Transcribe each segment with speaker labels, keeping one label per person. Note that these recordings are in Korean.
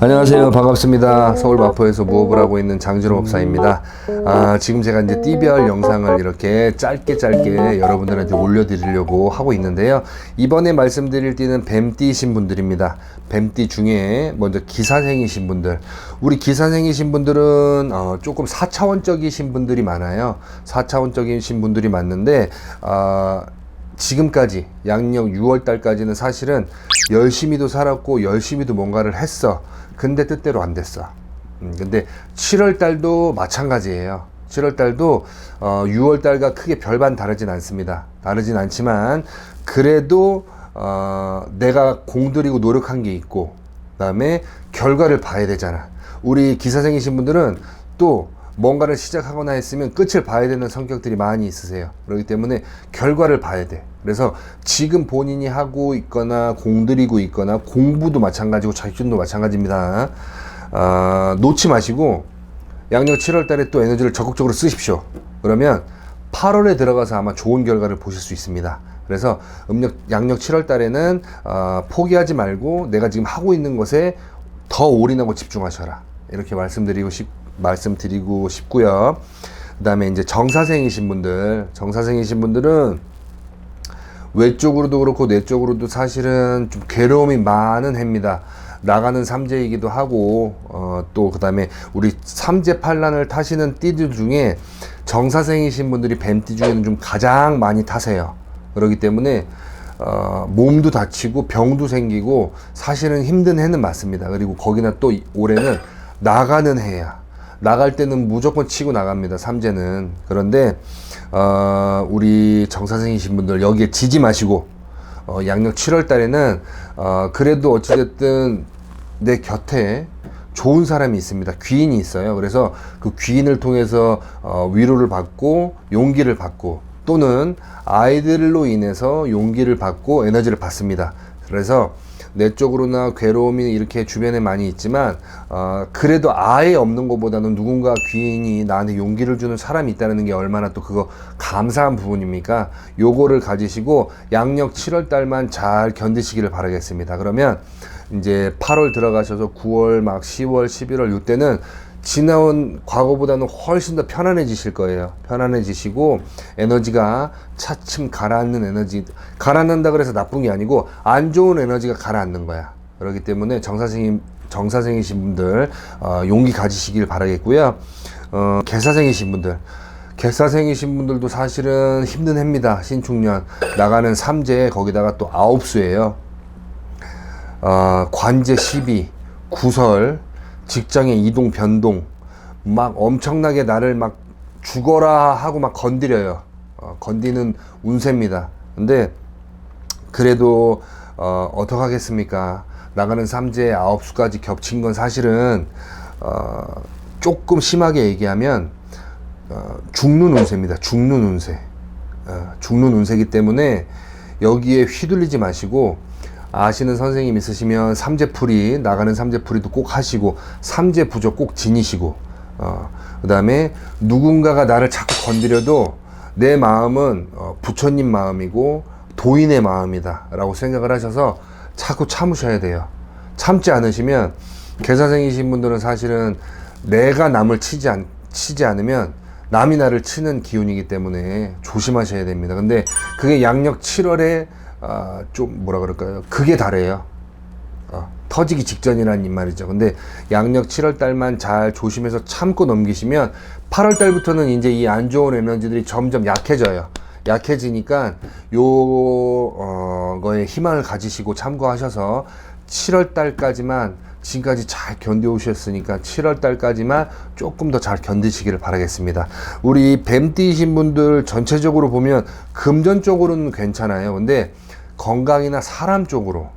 Speaker 1: 안녕하세요. 반갑습니다. 서울 마포에서 무업을 하고 있는 장진호 법사입니다. 아, 지금 제가 이제 띠별 영상을 이렇게 짧게 짧게 여러분들한테 올려드리려고 하고 있는데요. 이번에 말씀드릴 띠는 뱀띠이신 분들입니다. 뱀띠 중에 먼저 기사생이신 분들. 우리 기사생이신 분들은 어, 조금 4차원적이신 분들이 많아요. 4차원적이신 분들이 많는데, 아, 지금까지 양력 6월 달까지는 사실은 열심히도 살았고 열심히도 뭔가를 했어. 근데 뜻대로 안 됐어. 음, 근데 7월 달도 마찬가지예요. 7월 달도 어, 6월 달과 크게 별반 다르진 않습니다. 다르진 않지만 그래도 어, 내가 공들이고 노력한 게 있고 그다음에 결과를 봐야 되잖아. 우리 기사생이신 분들은 또 뭔가를 시작하거나 했으면 끝을 봐야 되는 성격들이 많이 있으세요. 그렇기 때문에 결과를 봐야 돼. 그래서 지금 본인이 하고 있거나 공들이고 있거나 공부도 마찬가지고 자격증도 마찬가지입니다. 아, 놓지 마시고 양력 7월 달에 또 에너지를 적극적으로 쓰십시오. 그러면 8월에 들어가서 아마 좋은 결과를 보실 수 있습니다. 그래서 음력 양력 7월 달에는 어, 포기하지 말고 내가 지금 하고 있는 것에 더 올인하고 집중하셔라. 이렇게 말씀드리고 싶 말씀드리고 싶고요. 그다음에 이제 정사생이신 분들, 정사생이신 분들은 외적으로도 그렇고 내적으로도 사실은 좀 괴로움이 많은 해입니다. 나가는 삼재이기도 하고 어, 또 그다음에 우리 삼재 팔란을 타시는 띠들 중에 정사생이신 분들이 뱀띠 중에는 좀 가장 많이 타세요. 그렇기 때문에 어, 몸도 다치고 병도 생기고 사실은 힘든 해는 맞습니다. 그리고 거기나 또 이- 올해는 나가는 해야. 나갈 때는 무조건 치고 나갑니다. 삼재는. 그런데 어, 우리 정사생이신 분들 여기에 지지 마시고 어, 양력 7월 달에는 어, 그래도 어찌됐든 내 곁에 좋은 사람이 있습니다. 귀인이 있어요. 그래서 그 귀인을 통해서 어, 위로를 받고 용기를 받고 또는 아이들로 인해서 용기를 받고 에너지를 받습니다. 그래서 내적으로나 괴로움이 이렇게 주변에 많이 있지만 어, 그래도 아예 없는 것보다는 누군가 귀인이 나한테 용기를 주는 사람이 있다는 게 얼마나 또 그거 감사한 부분입니까? 요거를 가지시고 양력 7월 달만 잘 견디시기를 바라겠습니다. 그러면 이제 8월 들어가셔서 9월 막 10월 11월 이때는 지나온 과거보다는 훨씬 더 편안해지실 거예요. 편안해지시고 에너지가 차츰 가라앉는 에너지 가라앉는다 그래서 나쁜 게 아니고 안 좋은 에너지가 가라앉는 거야. 그렇기 때문에 정사생님 정사생이신 분들 어, 용기 가지시길 바라겠고요. 어, 개사생이신 분들 개사생이신 분들도 사실은 힘든 해입니다. 신축년 나가는 삼재 거기다가 또 아홉 수예요. 어, 관제 시비, 구설, 직장의 이동 변동, 막 엄청나게 나를 막 죽어라 하고 막 건드려요. 어, 건디는 운세입니다. 근데 그래도 어, 어떡하겠습니까? 나가는 삼재 아홉 수까지 겹친 건 사실은 어, 조금 심하게 얘기하면 어, 죽는 운세입니다. 죽는 운세. 어, 죽는 운세기 때문에 여기에 휘둘리지 마시고 아시는 선생님 있으시면 삼재풀이 나가는 삼재풀이도 꼭 하시고 삼재 부적 꼭 지니시고 어, 그 다음에 누군가가 나를 자꾸 건드려도 내 마음은 어, 부처님 마음이고 도인의 마음이다 라고 생각을 하셔서 자꾸 참으셔야 돼요. 참지 않으시면 개사생이신 분들은 사실은 내가 남을 치지 않 치지 않으면 남이 나를 치는 기운이기 때문에 조심하셔야 됩니다. 근데 그게 양력 7월에 아, 좀 뭐라 그럴까요? 그게 다래요. 어, 터지기 직전이라는 이 말이죠. 근데 양력 7월 달만 잘 조심해서 참고 넘기시면 8월 달부터는 이제 이 안 좋은 에너지들이 점점 약해져요. 약해지니까 요 어, 거에 희망을 가지시고 참고하셔서 7월 달까지만 지금까지 잘 견뎌오셨으니까 7월 달까지만 조금 더 잘 견디시기를 바라겠습니다. 우리 뱀띠이신 분들 전체적으로 보면 금전 쪽으로는 괜찮아요. 근데 건강이나 사람 쪽으로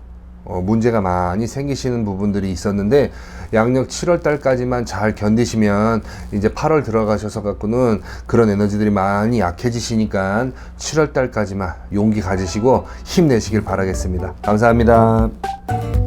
Speaker 1: 어, 문제가 많이 생기시는 부분들이 있었는데 양력 7월 달까지만 잘 견디시면 이제 8월 들어가셔서 갖고는 그런 에너지들이 많이 약해지시니까 7월 달까지만 용기 가지시고 힘내시길 바라겠습니다. 감사합니다.